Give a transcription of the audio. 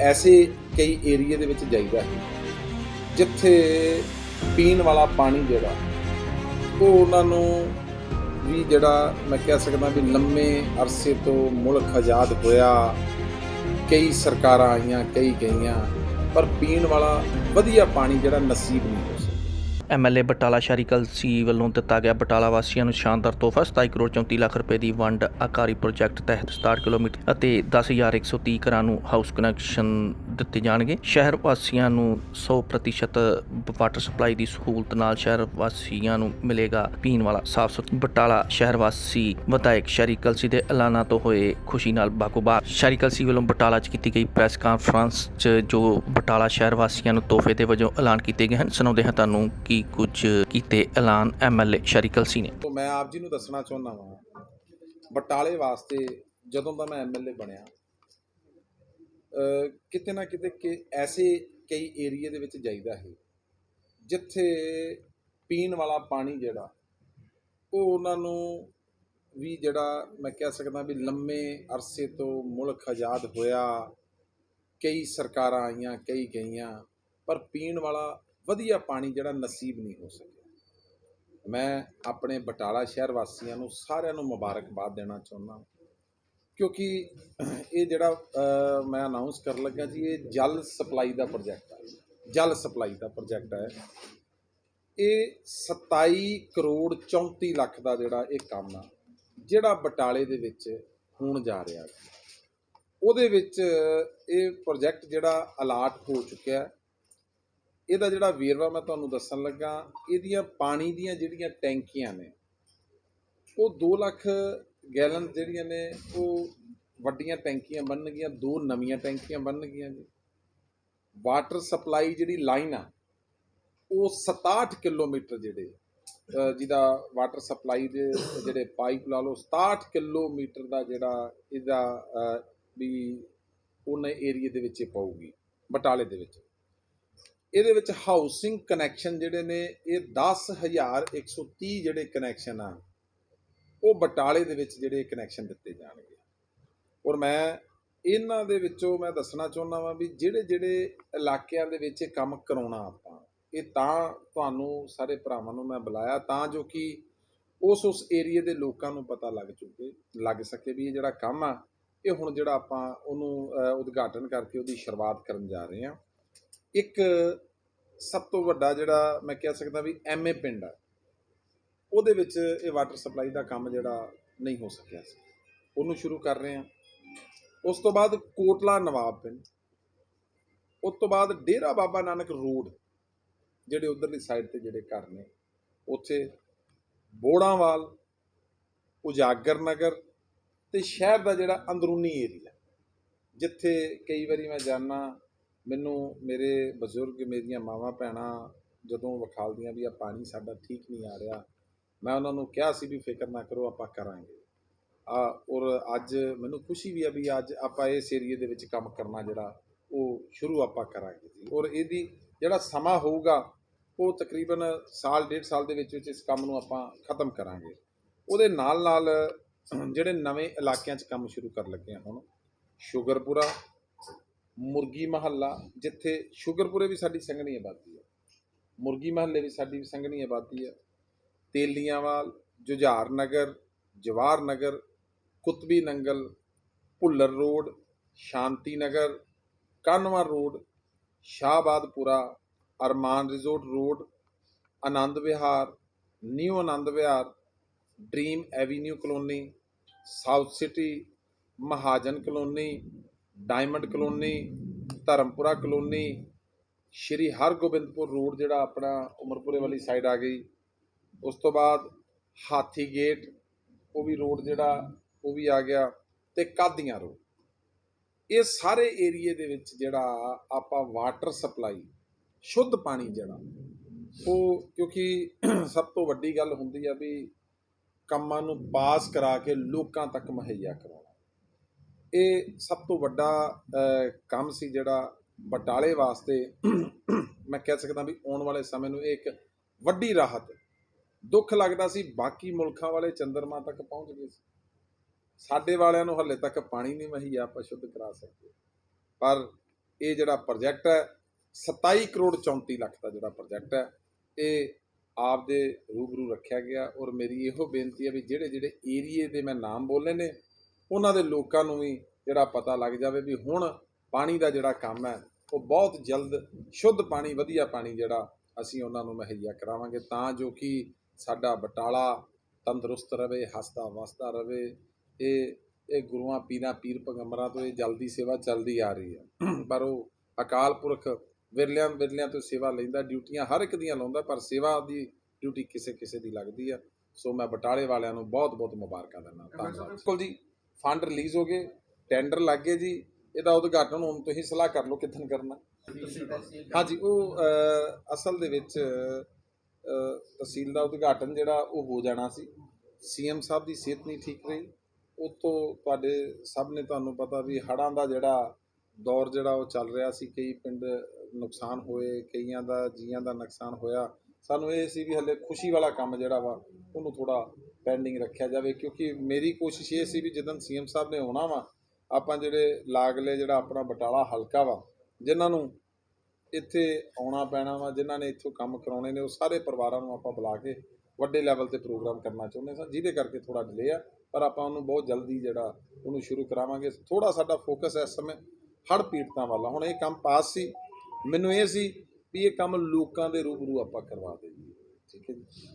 ਐਸੇ ਕਈ ਏਰੀਏ ਦੇ ਵਿੱਚ ਜਾਈਦਾ ਹੈ, ਜਿੱਥੇ ਪੀਣ ਵਾਲਾ ਪਾਣੀ ਜਿਹੜਾ, ਉਹ ਉਹਨਾਂ ਨੂੰ ਵੀ ਜਿਹੜਾ ਮੈਂ ਕਹਿ ਸਕਦਾ ਵੀ ਲੰਮੇ ਅਰਸੇ ਤੋਂ ਮੁਲਕ ਆਜ਼ਾਦ ਹੋਇਆ, ਕਈ ਸਰਕਾਰਾਂ ਆਈਆਂ, ਕਈ ਗਈਆਂ, ਪਰ ਪੀਣ ਵਾਲਾ ਵਧੀਆ ਪਾਣੀ ਜਿਹੜਾ ਨਸੀਬ ਨਹੀਂ ਹੋ ਐਮਐਲਏ ਬਟਾਲਾ ਸ਼ਹਿਰੀ ਕਲਸੀ ਵੱਲੋਂ ਦਿੱਤਾ ਗਿਆ ਬਟਾਲਾ ਵਾਸੀਆਂ ਨੂੰ ਸ਼ਾਨਦਾਰ ਤੋਹਫਾ 27 ਕਰੋੜ 34 ਲੱਖ ਰੁਪਏ ਦੀ ਵੰਡ ਆਕਾਰੀ ਪ੍ਰੋਜੈਕਟ ਤਹਿਤ 67 ਕਿਲੋਮੀਟਰ ਅਤੇ 10130 ਘਰਾਂ ਨੂੰ ਹਾਊਸ ਕਨੈਕਸ਼ਨ ਦਿੱਤੇ ਜਾਣਗੇ। ਸ਼ਹਿਰ ਵਾਸੀਆਂ ਨੂੰ 100% ਵਾਟਰ ਸਪਲਾਈ ਦੀ ਸਹੂਲਤ ਨਾਲ ਸ਼ਹਿਰ ਵਾਸੀਆਂ ਨੂੰ ਮਿਲੇਗਾ ਪੀਣ ਵਾਲਾ ਸਾਫ਼ ਸੁਥਰਾ। ਬਟਾਲਾ ਸ਼ਹਿਰ ਵਾਸੀ ਵਿਧਾਇਕ ਸ਼ਹਿਰੀ ਕਲਸੀ ਦੇ ਐਲਾਨਾਂ ਤੋਂ ਹੋਏ ਖੁਸ਼ੀ ਨਾਲ ਬਾਕੂਬਾ ਸ਼ਹਿਰੀ ਕਲਸੀ ਵੱਲੋਂ ਬਟਾਲਾ 'ਚ ਕੀਤੀ ਗਈ ਪ੍ਰੈਸ ਕਾਨਫਰੰਸ 'ਚ ਜੋ ਬਟਾਲਾ ਸ਼ਹਿਰ ਵਾਸੀਆਂ ਨੂੰ ਤੋਹਫੇ ਦੇ ਵਜੋਂ ਐਲਾਨ ਕੀਤੇ ਗਏ ਹਨ, ਸੁਣਾਉਂਦੇ ਹਾਂ ਤੁਹਾਨੂੰ ਕਿ ਕੁਝ ਕੀਤੇ ਐਲਾਨ ਐਮਐਲਏ ਸ਼ਹਿਰੀ ਕਲਸੀ ਨੇ। ਤੋਂ ਮੈਂ ਆਪ ਜੀ ਨੂੰ ਦੱਸਣਾ ਚਾਹੁੰਦਾ ਹਾਂ ਬਟਾਲੇ ਵਾਸਤੇ ਜਦੋਂ ਦਾ ਮੈਂ ਐਮਐਲਏ ਬਣਿਆ ਅ, ਕਿਤੇ ਨਾ ਕਿਤੇ ਕਿ ਐਸੇ ਕਈ ਏਰੀਏ ਦੇ ਵਿੱਚ ਜਾਈਦਾ ਹੈ ਜਿੱਥੇ ਪੀਣ ਵਾਲਾ ਪਾਣੀ ਜਿਹੜਾ ਉਹ ਉਹਨਾਂ ਨੂੰ ਵੀ ਜਿਹੜਾ ਮੈਂ ਕਹਿ ਸਕਦਾ ਵੀ ਲੰਮੇ ਅਰਸੇ ਤੋਂ ਮੁਲਕ ਆਜ਼ਾਦ ਹੋਇਆ ਕਈ ਸਰਕਾਰਾਂ ਆਈਆਂ ਕਈ ਗਈਆਂ ਪਰ ਪੀਣ ਵਾਲਾ ਵਧੀਆ ਪਾਣੀ ਜਿਹੜਾ ਨਸੀਬ ਨਹੀਂ ਹੋ ਸਕਿਆ। ਮੈਂ ਆਪਣੇ ਬਟਾਲਾ ਸ਼ਹਿਰ ਵਾਸੀਆਂ ਨੂੰ ਸਾਰਿਆਂ ਨੂੰ ਮੁਬਾਰਕਬਾਦ ਦੇਣਾ ਚਾਹੁੰਦਾ ਕਿਉਂਕਿ ਇਹ ਜਿਹੜਾ ਮੈਂ ਅਨਾਉਂਸ ਕਰਨ ਲੱਗਾ ਜੀ, ਇਹ ਜਲ ਸਪਲਾਈ ਦਾ ਪ੍ਰੋਜੈਕਟ ਹੈ। ਜਲ ਸਪਲਾਈ ਦਾ ਪ੍ਰੋਜੈਕਟ ਹੈ। ਇਹ 27 ਕਰੋੜ 34 ਲੱਖ ਦਾ ਜਿਹੜਾ ਇਹ ਕੰਮ ਆ, ਜਿਹੜਾ ਬਟਾਲੇ ਦੇ ਵਿੱਚ ਹੋਣ ਜਾ ਰਿਹਾ ਹੈ। ਉਹਦੇ ਵਿੱਚ ਇਹ ਪ੍ਰੋਜੈਕਟ ਜਿਹੜਾ ਅਲਾਟ ਹੋ ਚੁੱਕਿਆ ਇਹਦਾ ਜਿਹੜਾ ਵੇਰਵਾ ਮੈਂ ਤੁਹਾਨੂੰ ਦੱਸਣ ਲੱਗਾ, ਇਹਦੀਆਂ ਪਾਣੀ ਦੀਆਂ ਜਿਹੜੀਆਂ ਟੈਂਕੀਆਂ ਨੇ, ਉਹ 2 ਲੱਖ ਗੈਲਨ ਜਿਹੜੀਆਂ ਨੇ, ਉਹ ਵੱਡੀਆਂ ਟੈਂਕੀਆਂ ਬਣਨਗੀਆਂ, ਦੋ ਨਵੀਆਂ ਟੈਂਕੀਆਂ ਬਣਨਗੀਆਂ ਜੀ। ਵਾਟਰ ਸਪਲਾਈ ਜਿਹੜੀ ਲਾਈਨ ਆ, ਉਹ 67 ਕਿਲੋਮੀਟਰ ਜਿਹੜੇ ਜਿਹਦਾ ਵਾਟਰ ਸਪਲਾਈ ਦੇ ਜਿਹੜੇ ਪਾਈਪ ਲਾ ਲਓ 67 ਕਿਲੋਮੀਟਰ ਦਾ ਜਿਹੜਾ ਇਹਦਾ ਵੀ ਉਹਨੇ ਏਰੀਏ ਦੇ ਵਿੱਚ ਇਹ ਪਊਗੀ, ਬਟਾਲੇ ਦੇ ਵਿੱਚ। ਇਹਦੇ ਵਿੱਚ ਹਾਊਸਿੰਗ ਕਨੈਕਸ਼ਨ ਜਿਹੜੇ ਨੇ, ਇਹ 10130 ਜਿਹੜੇ ਕਨੈਕਸ਼ਨ ਆ, ਉਹ ਬਟਾਲੇ ਦੇ ਵਿੱਚ ਜਿਹੜੇ ਕਨੈਕਸ਼ਨ ਦਿੱਤੇ ਜਾਣਗੇ। ਔਰ ਮੈਂ ਇਹਨਾਂ ਦੇ ਵਿੱਚੋਂ ਮੈਂ ਦੱਸਣਾ ਚਾਹੁੰਦਾ ਵਾਂ ਵੀ ਜਿਹੜੇ ਜਿਹੜੇ ਇਲਾਕਿਆਂ ਦੇ ਵਿੱਚ ਇਹ ਕੰਮ ਕਰਾਉਣਾ ਆਪਾਂ, ਇਹ ਤਾਂ ਤੁਹਾਨੂੰ ਸਾਰੇ ਭਰਾਵਾਂ ਨੂੰ ਮੈਂ ਬੁਲਾਇਆ, ਤਾਂ ਜੋ ਕਿ ਉਸ ਉਸ ਏਰੀਏ ਦੇ ਲੋਕਾਂ ਨੂੰ ਪਤਾ ਲੱਗ ਚੁੱਕੇ, ਲੱਗ ਸਕੇ ਵੀ ਇਹ ਜਿਹੜਾ ਕੰਮ ਆ, ਇਹ ਹੁਣ ਜਿਹੜਾ ਆਪਾਂ ਉਹਨੂੰ ਉਦਘਾਟਨ ਕਰਕੇ ਉਹਦੀ ਸ਼ੁਰੂਆਤ ਕਰਨ ਜਾ ਰਹੇ ਹਾਂ। ਇੱਕ ਸਭ ਤੋਂ ਵੱਡਾ ਜਿਹੜਾ ਮੈਂ ਕਹਿ ਸਕਦਾ ਵੀ ਐਮਏ ਪਿੰਡ ਆ, ਉਹਦੇ ਵਿੱਚ ਇਹ ਵਾਟਰ ਸਪਲਾਈ ਦਾ ਕੰਮ ਜਿਹੜਾ ਨਹੀਂ ਹੋ ਸਕਿਆ ਸੀ। ਉਹਨੂੰ ਸ਼ੁਰੂ ਕਰ ਰਹੇ ਹਾਂ। ਉਸ ਤੋਂ ਬਾਅਦ ਕੋਟਲਾ ਨਵਾਬ ਪਿੰਡ, ਉਸ ਤੋਂ ਬਾਅਦ ਡੇਰਾ ਬਾਬਾ ਨਾਨਕ ਰੋਡ, ਜਿਹੜੇ ਉਧਰਲੀ ਸਾਈਡ ਤੇ ਜਿਹੜੇ ਘਰ ਨੇ, ਉੱਥੇ ਬੋੜਾਂਵਾਲ, ਉਜਾਗਰ ਨਗਰ ਤੇ ਸ਼ਹਿਰ ਦਾ ਜਿਹੜਾ ਅੰਦਰੂਨੀ ਏਰੀਆ ਜਿੱਥੇ ਕਈ ਵਾਰੀ ਮੈਂ ਜਾਣਾ ਮੈਨੂੰ ਮੇਰੇ ਬਜ਼ੁਰਗ ਮੇਰੀਆਂ ਮਾਵਾਂ ਭੈਣਾਂ ਜਦੋਂ ਵਿਖਾਲਦੀਆਂ ਵੀ ਆ, ਪਾਣੀ ਸਾਡਾ ਠੀਕ ਨਹੀਂ ਆ ਰਿਹਾ, ਮੈਂ ਉਹਨਾਂ ਨੂੰ ਕਿਹਾ ਸੀ ਵੀ ਫਿਕਰ ਨਾ ਕਰੋ, ਆਪਾਂ ਕਰਾਂਗੇ। ਆ ਔਰ ਅੱਜ ਮੈਨੂੰ ਖੁਸ਼ੀ ਵੀ ਆ ਵੀ ਅੱਜ ਆਪਾਂ ਇਸ ਏਰੀਏ ਦੇ ਵਿੱਚ ਕੰਮ ਕਰਨਾ ਜਿਹੜਾ, ਉਹ ਸ਼ੁਰੂ ਆਪਾਂ ਕਰਾਂਗੇ ਜੀ। ਔਰ ਇਹਦੀ ਜਿਹੜਾ ਸਮਾਂ ਹੋਊਗਾ, ਉਹ ਤਕਰੀਬਨ ਸਾਲ, ਡੇਢ ਸਾਲ ਦੇ ਵਿੱਚ ਵਿੱਚ ਇਸ ਕੰਮ ਨੂੰ ਆਪਾਂ ਖਤਮ ਕਰਾਂਗੇ। ਉਹਦੇ ਨਾਲ ਨਾਲ ਜਿਹੜੇ ਨਵੇਂ ਇਲਾਕਿਆਂ 'ਚ ਕੰਮ ਸ਼ੁਰੂ ਕਰਨ ਲੱਗੇ ਹੁਣ, ਸ਼ੂਗਰਪੁਰਾ ਮੁਰਗੀ ਮਹੱਲਾ, ਜਿੱਥੇ ਸ਼ੁਗਰਪੁਰੇ ਵੀ ਸਾਡੀ ਸੰਘਣੀ ਆਬਾਦੀ ਹੈ। ਮੁਰਗੀ ਮਹੱਲੇ ਵੀ ਸਾਡੀ ਸੰਘਣੀ ਆਬਾਦੀ ਹੈ। Teliyanwal, Jujhar Nagar Jawahar Nagar, Kutbi Nangal, Bhullar Road, Shanti Nagar, Kanwa Road, Shahbadpura, Arman Resort Road, Anand Vihar, New Anand Vihar, Dream Avenue Colony, South City, Mahajan Colony Diamond Colony, Dharampura Colony, Shri Hargobindpur Road ਜਿਹੜਾ ਆਪਣਾ ਉਮਰਪੁਰੇ ਵਾਲੀ side ਆ ਗਈ। ਉਸ ਤੋਂ ਬਾਅਦ ਹਾਥੀ gate ਉਹ ਵੀ ਰੋਡ ਜਿਹੜਾ, ਉਹ ਵੀ ਆ ਗਿਆ ਤੇ ਕਾਦੀਆਂ ਰੋਡ। ਇਹ ਸਾਰੇ ਏਰੀਏ ਦੇ ਵਿੱਚ ਜਿਹੜਾ ਆਪਾਂ ਵਾਟਰ ਸਪਲਾਈ ਸ਼ੁੱਧ ਪਾਣੀ ਜਿਹੜਾ, ਉਹ ਕਿਉਂਕਿ ਸਭ ਤੋਂ ਵੱਡੀ ਗੱਲ ਹੁੰਦੀ ਆ ਵੀ ਕੰਮਾਂ ਨੂੰ ਪਾਸ ਕਰਾ ਕੇ ਲੋਕਾਂ ਤੱਕ ਮੁਹੱਈਆ ਕਰਾਉਣਾ। ਇਹ ਸਭ ਤੋਂ ਵੱਡਾ ਕੰਮ ਸੀ ਜਿਹੜਾ ਬਟਾਲੇ ਵਾਸਤੇ ਮੈਂ ਕਹਿ ਸਕਦਾ ਵੀ ਆਉਣ ਵਾਲੇ ਸਮੇਂ ਨੂੰ ਇਹ ਇੱਕ ਵੱਡੀ ਰਾਹਤ, ਦੁੱਖ ਲੱਗਦਾ ਸੀ, ਬਾਕੀ ਮੁਲਕਾਂ ਵਾਲੇ ਚੰਦਰਮਾ ਤੱਕ ਪਹੁੰਚ ਗਏ ਸੀ। ਸਾਡੇ ਵਾਲਿਆਂ ਨੂੰ ਹੱਲੇ ਤੱਕ ਪਾਣੀ ਨਹੀਂ ਮੁਹੱਈਆ ਆਪਾਂ ਸ਼ੁੱਧ ਕਰਾ ਸਕਦੇ। ਪਰ ਇਹ ਜਿਹੜਾ ਪ੍ਰੋਜੈਕਟ ਹੈ 27 ਕਰੋੜ 34 ਲੱਖ ਦਾ ਜਿਹੜਾ ਪ੍ਰੋਜੈਕਟ ਹੈ, ਇਹ ਆਪ ਦੇ ਰੂਬਰੂ ਰੱਖਿਆ ਗਿਆ ਔਰ ਮੇਰੀ ਇਹੋ ਬੇਨਤੀ ਹੈ ਵੀ ਜਿਹੜੇ ਜਿਹੜੇ ਏਰੀਏ ਦੇ ਮੈਂ ਨਾਮ ਬੋਲੇ ਨੇ ਉਹਨਾਂ ਦੇ ਲੋਕਾਂ ਨੂੰ ਵੀ ਜਿਹੜਾ ਪਤਾ ਲੱਗ ਜਾਵੇ ਵੀ ਹੁਣ ਪਾਣੀ ਦਾ ਜਿਹੜਾ ਕੰਮ ਹੈ, ਉਹ ਬਹੁਤ ਜਲਦ ਸ਼ੁੱਧ ਪਾਣੀ, ਵਧੀਆ ਪਾਣੀ ਜਿਹੜਾ ਅਸੀਂ ਉਹਨਾਂ ਨੂੰ ਮੁਹੱਈਆ ਕਰਾਵਾਂਗੇ ਤਾਂ ਜੋ ਕਿ ਸਾਡਾ ਬਟਾਲਾ ਤੰਦਰੁਸਤ ਰਵੇ ਹੱਸਦਾ ਵਸਦਾ ਰਵੇ ਇਹ ਇਹ ਗੁਰੂਆਂ ਪੀਰਾਂ, ਪੀਰ ਪੈਗੰਬਰਾਂ ਤੋਂ ਇਹ ਜਲਦੀ ਸੇਵਾ ਚੱਲਦੀ ਆ ਰਹੀ ਹੈ। ਪਰ ਉਹ ਅਕਾਲ ਪੁਰਖ ਵਿਰਲਿਆਂ ਵਿਰਲਿਆਂ ਤੋਂ ਸੇਵਾ ਲੈਂਦਾ, ਡਿਊਟੀਆਂ ਹਰ ਇੱਕ ਦੀਆਂ ਲਾਉਂਦਾ, ਪਰ ਸੇਵਾ ਦੀ ਡਿਊਟੀ ਕਿਸੇ ਕਿਸੇ ਦੀ ਲੱਗਦੀ ਆ। ਸੋ ਮੈਂ ਬਟਾਲੇ ਵਾਲਿਆਂ ਨੂੰ ਬਹੁਤ ਬਹੁਤ ਮੁਬਾਰਕਾਂ ਦਿੰਦਾ। ਧੰਨਵਾਦ। ਬਿਲਕੁਲ ਜੀ ਫੰਡ ਰਿਲੀਜ਼ ਹੋ ਗਏ, ਟੈਂਡਰ ਲੱਗ ਗਏ ਜੀ, ਇਹਦਾ ਉਦਘਾਟਨ ਹੁਣ ਤੁਸੀਂ ਸਲਾਹ ਕਰ ਲਓ ਕਿੱਥਨ ਕਰਨਾ। ਹਾਂਜੀ, ਉਹ ਅਸਲ ਦੇ ਵਿੱਚ ਤਹਿਸੀਲ ਦਾ ਉਦਘਾਟਨ ਜਿਹੜਾ ਉਹ ਹੋ ਜਾਣਾ ਸੀ। ਸੀਐਮ ਸਾਹਿਬ ਦੀ ਸਿਹਤ ਨਹੀਂ ਠੀਕ ਰਹੀ। ਉਹ ਤੋਂ ਤੁਹਾਡੇ ਸਭ ਨੇ ਤੁਹਾਨੂੰ ਪਤਾ ਵੀ ਹੜ੍ਹਾਂ ਦਾ ਜਿਹੜਾ ਦੌਰ ਜਿਹੜਾ ਉਹ ਚੱਲ ਰਿਹਾ ਸੀ, ਕਈ ਪਿੰਡ ਨੁਕਸਾਨ ਹੋਏ, ਕਈਆਂ ਦਾ ਜੀਆਂ ਦਾ ਨੁਕਸਾਨ ਹੋਇਆ। ਸਾਨੂੰ ਇਹ ਸੀ ਵੀ ਹਲੇ ਖੁਸ਼ੀ ਵਾਲਾ ਕੰਮ ਜਿਹੜਾ ਵਾ, ਉਹਨੂੰ ਥੋੜਾ ਪੈਂਡਿੰਗ ਰੱਖਿਆ ਜਾਵੇ, ਕਿਉਂਕਿ ਮੇਰੀ ਕੋਸ਼ਿਸ਼ ਇਹ ਸੀ ਵੀ ਜਦੋਂ ਸੀਐਮ ਸਾਹਿਬ ਨੇ ਆਉਣਾ ਵਾ, ਆਪਾਂ ਜਿਹੜੇ ਲਾਗਲੇ ਜਿਹੜਾ ਆਪਣਾ ਬਟਾਲਾ ਹਲਕਾ ਵਾ, ਜਿਨ੍ਹਾਂ ਨੂੰ ਇੱਥੇ ਆਉਣਾ ਪੈਣਾ ਵਾ, ਜਿਨ੍ਹਾਂ ਨੇ ਇੱਥੋਂ ਕੰਮ ਕਰਾਉਣੇ ਨੇ, ਉਹ ਸਾਰੇ ਪਰਿਵਾਰਾਂ ਨੂੰ ਆਪਾਂ ਬੁਲਾ ਕੇ ਵੱਡੇ ਲੈਵਲ ਤੇ ਪ੍ਰੋਗਰਾਮ ਕਰਨਾ ਚਾਹੁੰਦੇ ਸਾਂ, ਜਿਹਦੇ ਕਰਕੇ ਥੋੜਾ ਡਿਲੇ ਆ, ਪਰ ਆਪਾਂ ਉਹਨੂੰ ਬਹੁਤ ਜਲਦੀ ਜਿਹੜਾ ਉਹਨੂੰ ਸ਼ੁਰੂ ਕਰਾਵਾਂਗੇ। ਥੋੜਾ ਸਾਡਾ ਫੋਕਸ ਇਸ ਸਮੇਂ ਹੜ੍ਹ ਪੀੜਤਾਂ ਵੱਲ ਹੁਣ ਇਹ ਕੰਮ ਪਾਸ ਸੀ, ਮੈਨੂੰ ਇਹ ਸੀ ਵੀ ਇਹ ਕੰਮ ਲੋਕਾਂ ਦੇ ਰੂਬਰੂ ਆਪਾਂ ਕਰਵਾ ਦੇਈਏ। ਠੀਕ ਹੈ ਜੀ।